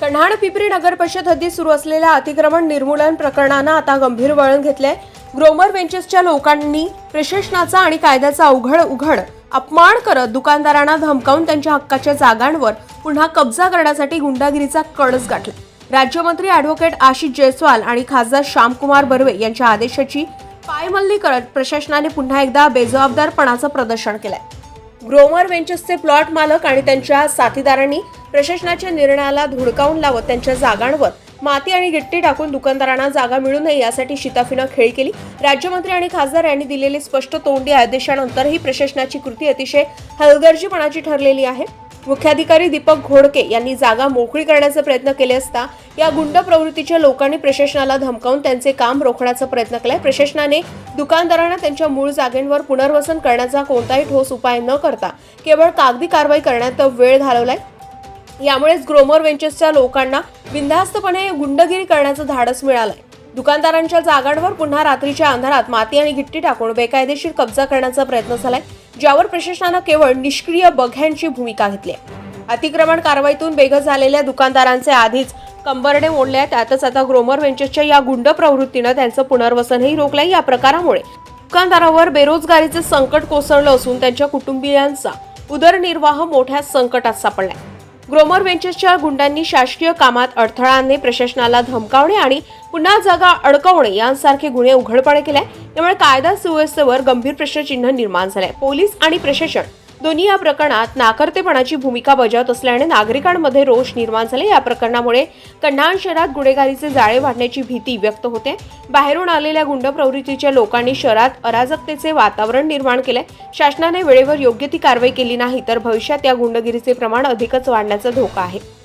कन्हाड पिंपरी नगर परिषद हद्दीत सुरू असलेल्या अतिक्रमण निर्मूलन प्रकरणानं आता गंभीर वळण घेतलंय. ग्रोमर बेंचेसच्या लोकांनी प्रशासनाचा आणि कायद्याचा अवघड उघड अपमान करत दुकानदारांना धमकावून त्यांच्या हक्काच्या जागांवर पुन्हा कब्जा करण्यासाठी गुंडागिरीचा कळस गाठला. राज्यमंत्री अॅडव्होकेट आशिष जयस्वाल आणि खासदार श्यामकुमार बर्वे यांच्या आदेशाची पायमल्ली करत प्रशासनाने पुन्हा एकदा बेजबाबदारपणाचं प्रदर्शन केलंय. ग्रोमर वेंचर्सचे प्लॉट मालक आणि त्यांच्या साथीदारांनी प्रशासनाच्या निर्णयाला धुडकावून लावत त्यांच्या जागांवर माती आणि गिट्टी टाकून दुकानदारांना जागा मिळू नये यासाठी शिताफीनं खेळी केली. राज्यमंत्री आणि खासदार यांनी दिलेली स्पष्ट तोंडी आदेशानंतरही प्रशासनाची कृती अतिशय हलगर्जीपणाची ठरलेली आहे. मुख्याधिकारी दीपक घोडके यांनी जागा मोकळी करण्याचा प्रयत्न केले असता या गुंड प्रवृत्तीच्या लोकांनी प्रशासनाला धमकावून त्यांचे काम रोखण्याचा प्रयत्न केलाय. प्रशासनाने दुकानदारांना त्यांच्या मूळ जागेंवर पुनर्वसन करण्याचा कोणताही ठोस उपाय न करता केवळ कागदी कारवाई करण्यात वेळ घालवलाय. यामुळेच ग्रोमर वेंचर्सच्या लोकांना बिनधास्तपणे गुंडगिरी करण्याचं धाडस मिळालंय. दुकानदारांच्या जागांवर पुन्हा रात्रीच्या अंधारात माती आणि गिट्टी टाकून बेकायदेशीर कब्जा करण्याचा प्रयत्न झालाय. ज्यावर प्रशासनानं केवळ निष्क्रिय बघ्यांची भूमिका घेतली आहे. अतिक्रमण कारवाईतून बेघर झालेल्या दुकानदारांचे आधीच कंबरडे मोडले आहेत. त्यातच आता ग्रोमर वेंचर्सच्या या गुंड प्रवृत्तीनं त्यांचं पुनर्वसनही रोखलंय. या प्रकारामुळे दुकानदारावर बेरोजगारीचे संकट कोसळलं असून त्यांच्या कुटुंबियांचा उदरनिर्वाह मोठ्या संकटात सापडलाय. ग्रोमर वेंचर्सच्या गुंडांनी शासकीय कामात अडथळा आणणे प्रशासनाला धमकावणे आणि पुन्हा जागा अडकवणे यांसारखे गुन्हे उघडपणे केले. त्यामुळे कायदा सुव्यवस्थेवर गंभीर प्रश्नचिन्ह निर्माण झाले. पोलीस आणि प्रशासन दोन्ही या प्रकरणात नाकर्तेपणाची भूमिका बजावत असल्याने नागरिकांमध्ये रोष निर्माण झाले. या प्रकरणामुळे कन्हान शहरात गुन्हेगारीचे जाळे वाढण्याची भीती व्यक्त होते. बाहेरून आलेल्या गुंड प्रवृत्तीच्या लोकांनी शहरात अराजकतेचे वातावरण निर्माण केले. शासनाने वेळेवर योग्य ती कारवाई केली नाही तर भविष्यात या गुंडगिरीचे प्रमाण अधिकच वाढण्याचा धोका आहे.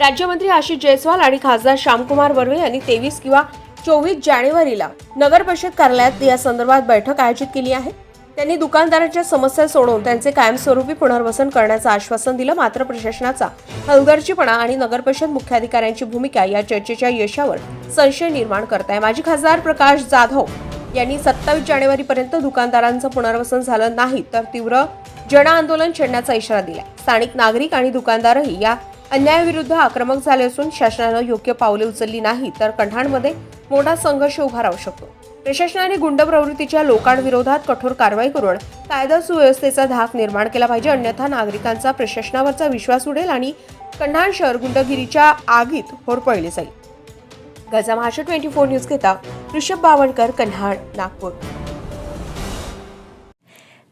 राज्यमंत्री आशिष जयस्वाल आणि खासदार श्यामकुमार बर्वे यांनी तेवीस किंवा चोवीस जानेवारीला नगर परिषद कार्यालयात या संदर्भात बैठक आयोजित केली आहे. त्यांनी दुकानदारांच्या समस्या सोडवून त्यांचे कायमस्वरूपी पुनर्वसन करण्याचं आश्वासन दिलं. मात्र प्रशासनाचा हलगर्जीपणा आणि नगर परिषद मुख्याधिकाऱ्यांची भूमिका या चर्चेच्या यशावर संशय निर्माण करत आहे माजी खासदार प्रकाश जाधव यांनी सत्तावीस जानेवारीपर्यंत दुकानदारांचं पुनर्वसन झालं नाही तर तीव्र जन आंदोलन छेडण्याचा इशारा दिला स्थानिक नागरिक आणि दुकानदारही या अन्यायाविरुद्ध आक्रमक झाले असून शासनानं योग्य पावले उचलली नाही तर कंठाणमध्ये मोठा संघर्ष उभा राहू शकतो. प्रशासनाने गुंड प्रवृत्तीच्या लोकांविरोधात कठोर कारवाई करून कायदा सुव्यवस्थेचा धाक निर्माण केला पाहिजे. अन्यथा नागरिकांचा प्रशासनावरचा विश्वास उडेल आणि कन्हाण शहर गुंडगिरीच्या आगीत होरपळले जाईल. गजा महाराष्ट्र ट्वेंटी फोर न्यूज घेता ऋषभ बावणकर कन्हाड नागपूर.